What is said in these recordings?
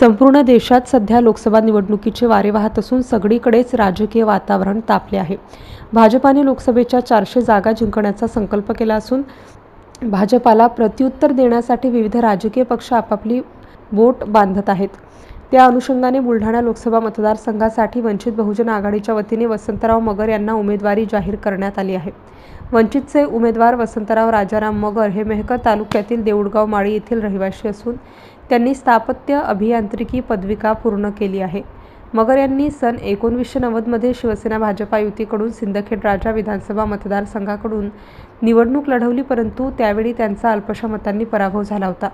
संपूर्ण देशात सध्या लोकसभा निवडणुकीचे वारे वाहत असून सगळीकडेच राजकीय वातावरण तापले आहे. भाजपाने लोकसभेच्या चारशे जागा जिंकण्याचा संकल्प केला असून भाजपाला प्रत्युत्तर देण्यासाठी विविध राजकीय पक्ष आपापली बोट बांधत आहेत. त्या अनुषंगाने बुलढाणा लोकसभा मतदारसंघासाठी वंचित बहुजन आघाडीच्या वतीने वसंतराव मगर यांना उमेदवारी जाहीर करण्यात आली आहे. वंचितचे उमेदवार वसंतराव राजाराम मगर हे मेहकर तालुक्यातील देऊळगाव माळी येथील रहिवासी असून त्यांनी स्थापत्य अभियांत्रिकी पदविका पूर्ण केली आहे. मगर यांनी सन एकोणवीसशे नव्वदमध्ये शिवसेना भाजपा युतीकडून सिंदखेड राजा विधानसभा मतदारसंघाकडून निवडणूक लढवली परंतु त्यावेळी त्यांचा अल्पशा मतांनी पराभव झाला होता.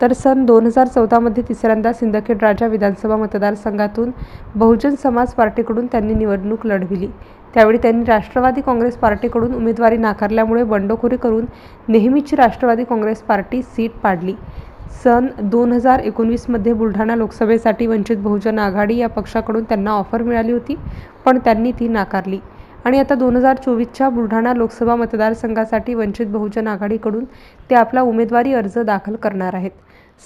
तर सन दोन हजार चौदामध्ये तिसऱ्यांदा सिंदखेड राजा विधानसभा मतदारसंघातून बहुजन समाज पार्टीकडून त्यांनी निवडणूक लढविली. त्यावेळी त्यांनी राष्ट्रवादी काँग्रेस पार्टीकडून उमेदवारी नाकारल्यामुळे बंडखोरी करून नेहमीची राष्ट्रवादी काँग्रेस पार्टी सीट पाडली. सन दोन हजार एकोणवीसमध्ये बुलढाणा लोकसभेसाठी वंचित बहुजन आघाडी या पक्षाकडून त्यांना ऑफर मिळाली होती पण त्यांनी ती नाकारली. आणि आता दोन हजार चोवीसच्या बुलढाणा लोकसभा मतदारसंघासाठी वंचित बहुजन आघाडीकडून ते आपला उमेदवारी अर्ज दाखल करणार आहेत.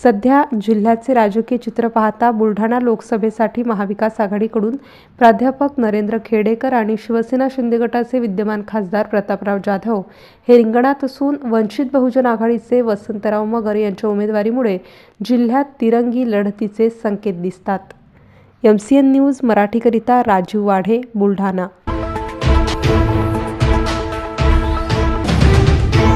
सध्या जिल्ह्याचे राजकीय चित्र पाहता बुलढाणा लोकसभेसाठी महाविकास आघाडीकडून प्राध्यापक नरेंद्र खेडेकर आणि शिवसेना शिंदे गटाचे विद्यमान खासदार प्रतापराव जाधव हे रिंगणात असून वंचित बहुजन आघाडीचे वसंतराव मगर यांच्या उमेदवारीमुळे जिल्ह्यात तिरंगी लढतीचे संकेत दिसतात. एम सी एन न्यूज मराठीकरिता राजीव वाढे बुलढाणा.